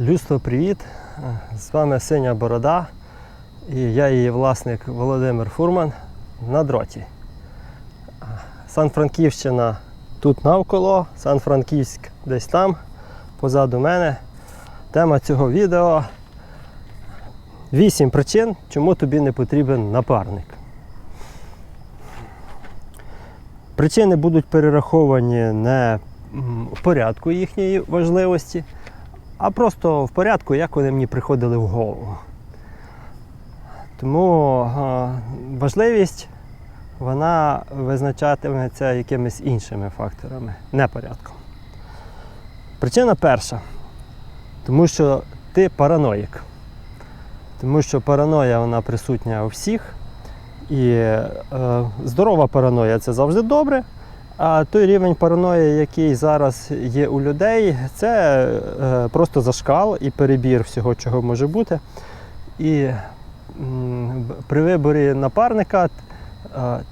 Людство, привіт! З вами Синя Борода і я її власник Володимир Фурман на дроті. Сан-Франківщина тут навколо, Сан-Франківськ десь там, позаду мене. Тема цього відео 8 причин, чому тобі не потрібен напарник. Причини будуть перераховані не в порядку їхньої важливості, а просто в порядку, як вони мені приходили в голову. Тому важливість вона визначатиметься якимись іншими факторами, не порядком. Причина перша. Тому що ти параноїк. Тому що параноя вона присутня у всіх. І е, здорова параноя це завжди добре. А той рівень параної, який зараз є у людей, це е, просто зашкал і перебір всього, чого може бути. І при виборі напарника е,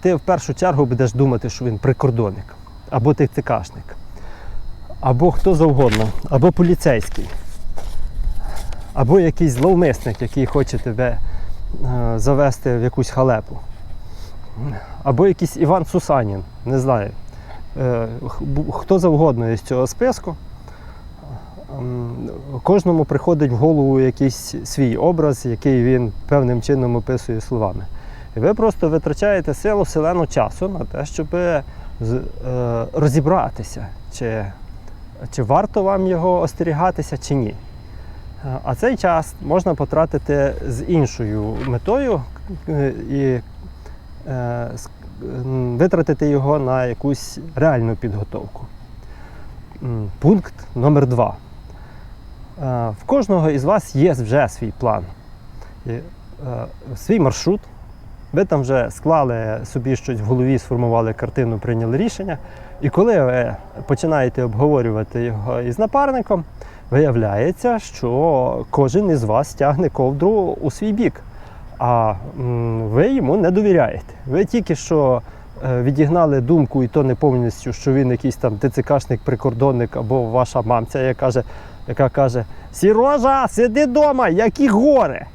ти в першу чергу будеш думати, що він прикордонник, або ти ТЦКшник, або хто завгодно, або поліцейський, або якийсь зловмисник, який хоче тебе е, завести в якусь халепу. Або якийсь Іван Сусанін, не знаю. Е, Хто завгодно із цього списку. Ем, Кожному приходить в голову якийсь свій образ, який він певним чином описує словами. І ви просто витрачаєте силу вселену часу на те, щоб е, розібратися, чи, чи варто вам його остерігатися, чи ні. Е, А цей час можна потратити з іншою метою е, і е, витратити його на якусь реальну підготовку. Пункт номер два. Е, В кожного із вас є вже свій план, е, свій маршрут. Ви там вже склали собі щось в голові, сформували картину, прийняли рішення. І коли ви починаєте обговорювати його із напарником, виявляється, що кожен із вас тягне ковдру у свій бік, а ви йому не довіряєте. Ви тільки що е, відігнали думку, і то не повністю, що він якийсь там ТЦКшник, прикордонник або ваша мамця, яка каже, яка каже: Сірожа, сиди вдома, які гори.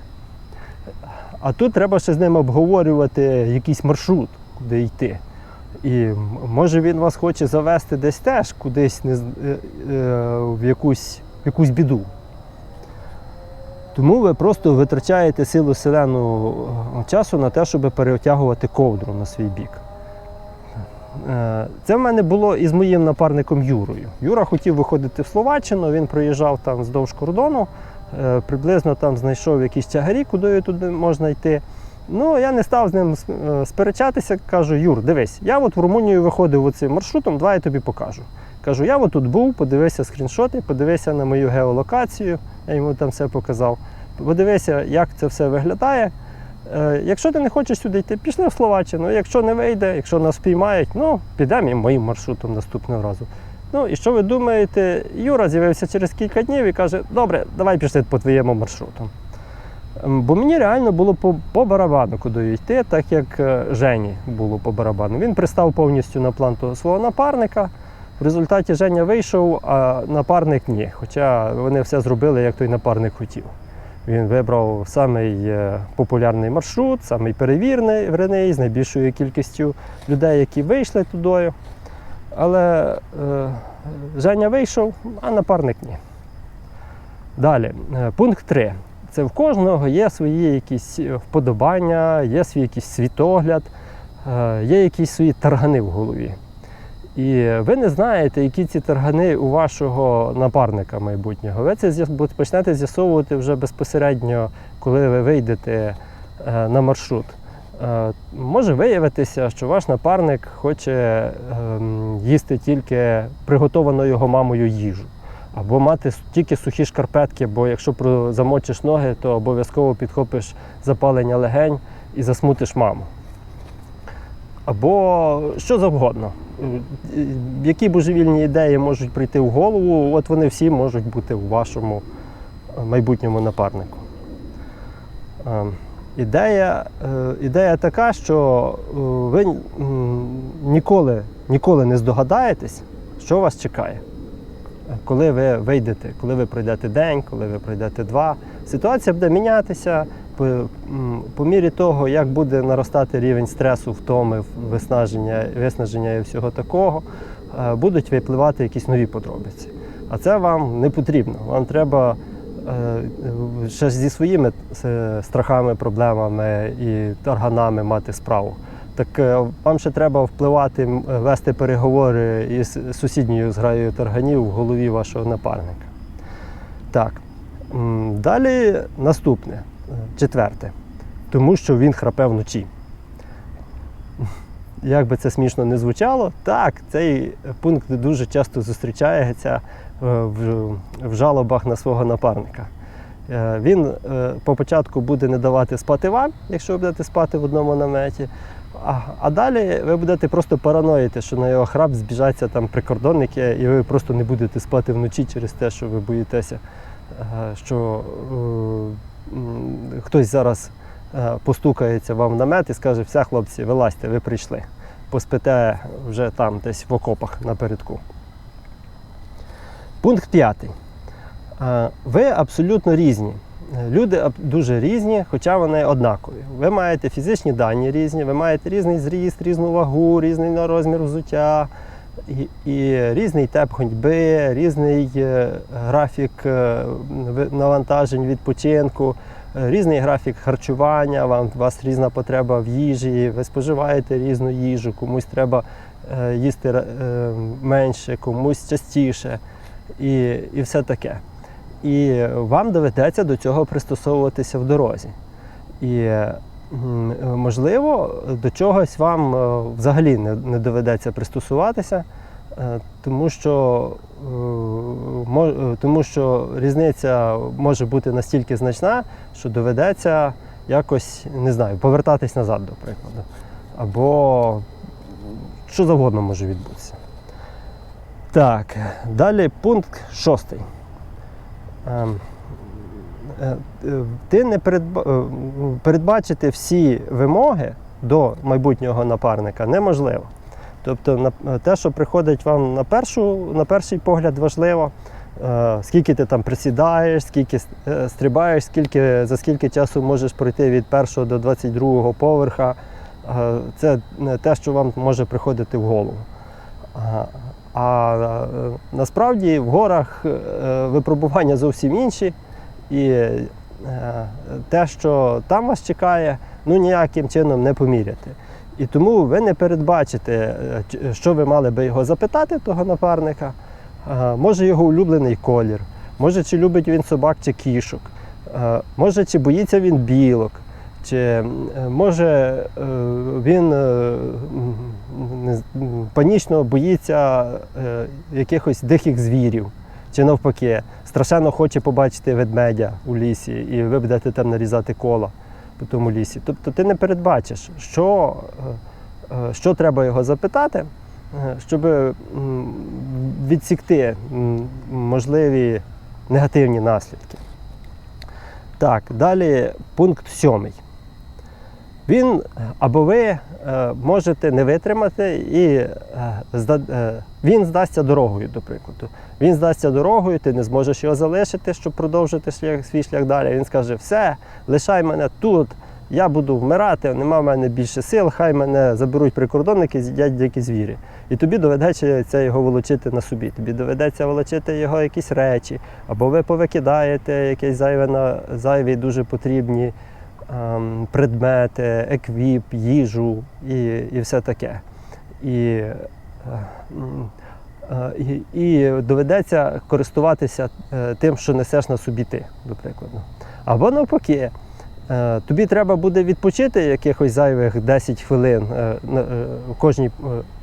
А тут треба ще з ним обговорювати якийсь маршрут, куди йти. І може він вас хоче завести десь теж кудись не, е, е, в, якусь, в якусь біду. Тому ви просто витрачаєте силу селену е, часу на те, щоб перетягувати ковдру на свій бік. Е, Це в мене було із моїм напарником Юрою. Юра хотів виходити в Словаччину, він проїжджав там вздовж кордону, е, приблизно там знайшов якісь тягарі, куди туди можна йти. Ну, я не став з ним сперечатися, кажу, Юр, дивись, я от в Румунію виходив оцим маршрутом, давай я тобі покажу. Кажу, я от тут був, подивися скріншоти, подивися на мою геолокацію, я йому там все показав. Подивися, як це все виглядає. Е, Якщо ти не хочеш сюди йти, пішли в Словаччину. Якщо не вийде, якщо нас піймають, ну підемо моїм маршрутом наступного разу. Ну і що ви думаєте? Юра з'явився через кілька днів і каже: Добре, давай пішли по твоєму маршруту. Бо мені реально було по, по барабану, куди йти, так як е, Жені було по барабану. Він пристав повністю на план свого напарника. В результаті Женя вийшов, а напарник ні. Хоча вони все зробили, як той напарник хотів. Він вибрав самий е, популярний маршрут, самий перевірений, з найбільшою кількістю людей, які вийшли тудою. Але е, Женя вийшов, а напарник ні. Далі, е, пункт 3. Це в кожного є свої якісь вподобання, є свій якийсь світогляд, е, є якісь свої таргани в голові. І ви не знаєте, які ці таргани у вашого напарника майбутнього. Ви це почнете з'ясовувати вже безпосередньо, коли ви вийдете е, на маршрут. Е, Може виявитися, що ваш напарник хоче ем, їсти тільки приготовану його мамою їжу. Або мати тільки сухі шкарпетки, бо якщо замочиш ноги, то обов'язково підхопиш запалення легень і засмутиш маму. Або що завгодно. Які божевільні ідеї можуть прийти в голову, от вони всі можуть бути у вашому е, майбутньому напарнику. Е, Ідея, е, ідея така, що е, ви ніколи, ніколи не здогадаєтесь, що вас чекає. коли ви вийдете, коли ви пройдете день, коли ви пройдете два, ситуація буде мінятися по, мірі того, як буде наростати рівень стресу, втоми, виснаження, виснаження і всього такого, е, будуть випливати якісь нові подробиці. А це вам не потрібно. Вам треба е, ще зі своїми е, страхами, проблемами і тарганами мати справу. Так вам ще треба впливати, вести переговори із сусідньою зграєю тарганів в голові вашого напарника. Так. Далі наступне, четверте. Тому що він храпе вночі. Як би це смішно не звучало, так, цей пункт дуже часто зустрічається е, в, жалобах на свого напарника. Е, Він е, по початку буде не давати спати вам, якщо ви будете спати в одному наметі. А, а далі ви будете просто параноїти, що на його храп збіжаться там прикордонники, і ви просто не будете спати вночі через те, що ви боїтеся, що хтось зараз е, постукається вам в намет і скаже, все, хлопці, вилазьте, ви прийшли. Поспите вже там, десь в окопах напередку. Пункт п'ятий. Е, Ви абсолютно різні. Люди дуже різні, хоча вони однакові. Ви маєте фізичні дані різні, ви маєте різний зріст, різну вагу, різний розмір взуття, і, різний темп ходьби, різний е, графік е, навантажень відпочинку, е, різний графік харчування, вам, у вас різна потреба в їжі, ви споживаєте різну їжу, комусь треба їсти менше, комусь частіше і, і все таке. І вам доведеться до цього пристосовуватися в дорозі. І можливо, до чогось вам е, взагалі не, доведеться пристосуватися, е, тому що, е, е, тому що різниця може бути настільки значна, що доведеться якось не знаю, повертатись назад, до прикладу. Або що завгодно може відбутися. Так, далі пункт шостий. Е, е, Ти не передба... е, передбачити всі вимоги до майбутнього напарника неможливо. Тобто те, що приходить вам на, першу, на перший погляд важливо, скільки ти там присідаєш, скільки стрибаєш, скільки, за скільки часу можеш пройти від першого до 22 поверха, це те, що вам може приходити в голову. А, насправді в горах випробування зовсім інші, і е, те, що там вас чекає, ну ніяким чином не поміряти. І тому ви не передбачите, е, що ви мали би його запитати, того напарника. Е, Може його улюблений колір, може, чи любить він собак чи кішок, може, чи боїться він білок, чи може він панічно боїться якихось диких звірів, чи навпаки, страшенно хоче побачити ведмедя у лісі, і ви будете там нарізати кола по тому лісі. Тобто ти не передбачиш, що, е, е, що треба його запитати, е, щоб відсікти можливі негативні наслідки. Так, далі пункт сьомий. Він або ви е, можете не витримати, і е, е, він здасться дорогою, до прикладу. Він здасться дорогою, ти не зможеш його залишити, щоб продовжити шлях, свій шлях далі. Він скаже: все, лишай мене тут, я буду вмирати, нема в мене більше сил, хай мене заберуть прикордонники, з'їдять дикі звірі. І тобі доведеться це його волочити на собі. Тобі доведеться волочити його якісь речі, або ви повикидаєте якісь зайве на зайві дуже потрібні предмети, еквіп, їжу і, і все таке. І, е, е, і, і доведеться користуватися е, тим, що несеш на собі ти, до прикладу. Або навпаки, тобі треба буде відпочити якихось зайвих 10 хвилин в кожній,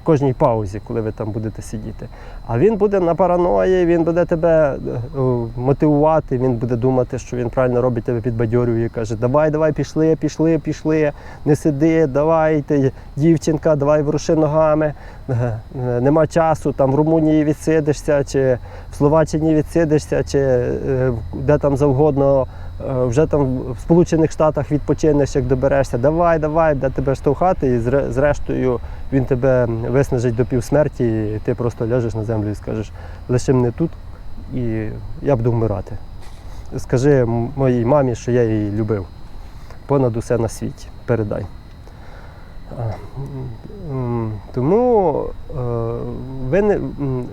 кожній паузі, коли ви там будете сидіти. А він буде на параної, він буде тебе е, мотивувати, він буде думати, що він правильно робить тебе підбадьорює, каже, давай, давай, пішли, пішли, пішли, не сиди, давай, ти, дівчинка, давай воруши ногами, Е, е, нема часу, там в Румунії відсидишся, чи в Словаччині відсидишся, чи е, де там завгодно. Е, Вже там в Сполучених Штатах відпочинеш, як доберешся. Давай, давай, де тебе штовхати, і зрештою він тебе виснажить до півсмерті, і ти просто ляжеш на землю і скажеш, лише мене тут, і я буду вмирати. Скажи моїй мамі, що я її любив. Понад усе на світі. Передай. Тому е, ви не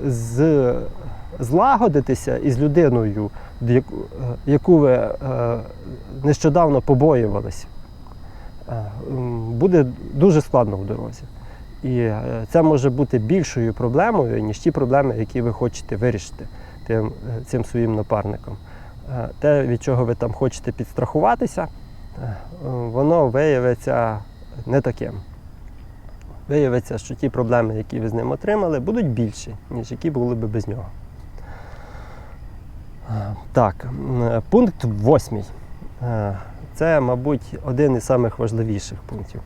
з, злагодитися із людиною, яку, е, ви е, нещодавно побоювались, е, буде дуже складно в дорозі. І це може бути більшою проблемою, ніж ті проблеми, які ви хочете вирішити тим, цим своїм напарником. Те, від чого ви там хочете підстрахуватися, воно виявиться не таким. Виявиться, що ті проблеми, які ви з ним отримали, будуть більші, ніж які були б без нього. Так, пункт восьмий. Е, Це, мабуть, один із самих важливіших пунктів.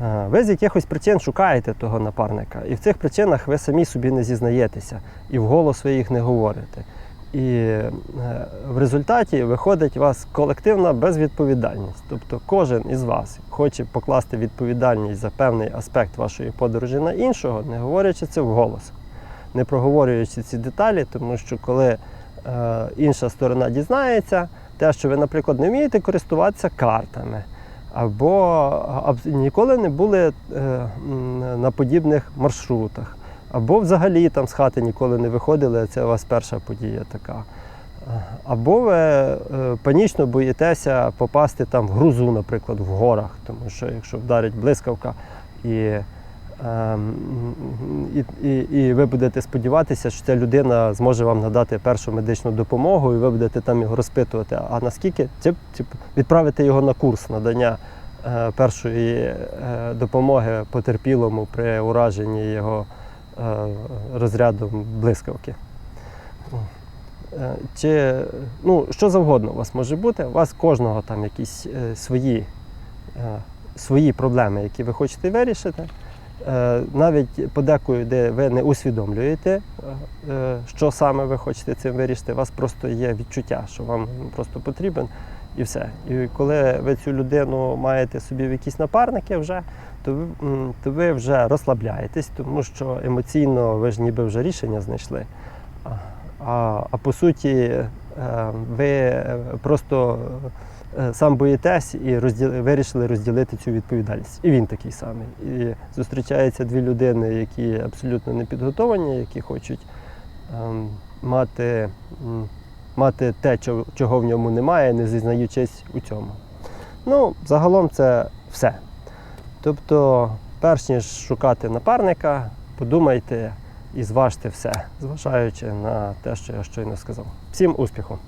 Е, Ви з якихось причин шукаєте того напарника, і в цих причинах ви самі собі не зізнаєтеся, і вголос ви їх не говорите. І е, в результаті виходить у вас колективна безвідповідальність. Тобто кожен із вас хоче покласти відповідальність за певний аспект вашої подорожі на іншого, не говорячи це вголос, не проговорюючи ці деталі, тому що коли інша сторона дізнається, те, що ви, наприклад, не вмієте користуватися картами, або ніколи не були е, на подібних маршрутах, або взагалі там з хати ніколи не виходили, а це у вас перша подія така. Е, Або ви е, панічно боїтеся попасти там в грузу, наприклад, в горах, тому що якщо вдарить блискавка і, і, і, і ви будете сподіватися, що ця людина зможе вам надати першу медичну допомогу, і ви будете там його розпитувати, а наскільки чи, чи відправити його на курс надання е, першої е, допомоги потерпілому при ураженні його е, розрядом блискавки. Е, Чи ну, що завгодно у вас може бути, у вас кожного там якісь е, свої, е, свої проблеми, які ви хочете вирішити. Е, навіть подекою, де ви не усвідомлюєте, е, е, що саме ви хочете цим вирішити, у вас просто є відчуття, що вам просто потрібен і все. І коли ви цю людину маєте собі в якісь напарники вже, то ви, то ви вже розслабляєтесь, тому що емоційно ви ж ніби вже рішення знайшли. А, а, по суті, ви просто сам боїтесь і розділ, вирішили розділити цю відповідальність. І він такий самий. І зустрічаються дві людини, які абсолютно не підготовані, які хочуть ем, мати, мати те, чого в ньому немає, не зізнаючись у цьому. Ну, загалом це все. Тобто, перш ніж шукати напарника, подумайте і зважте все, зважаючи на те, що я щойно сказав. Всім успіху!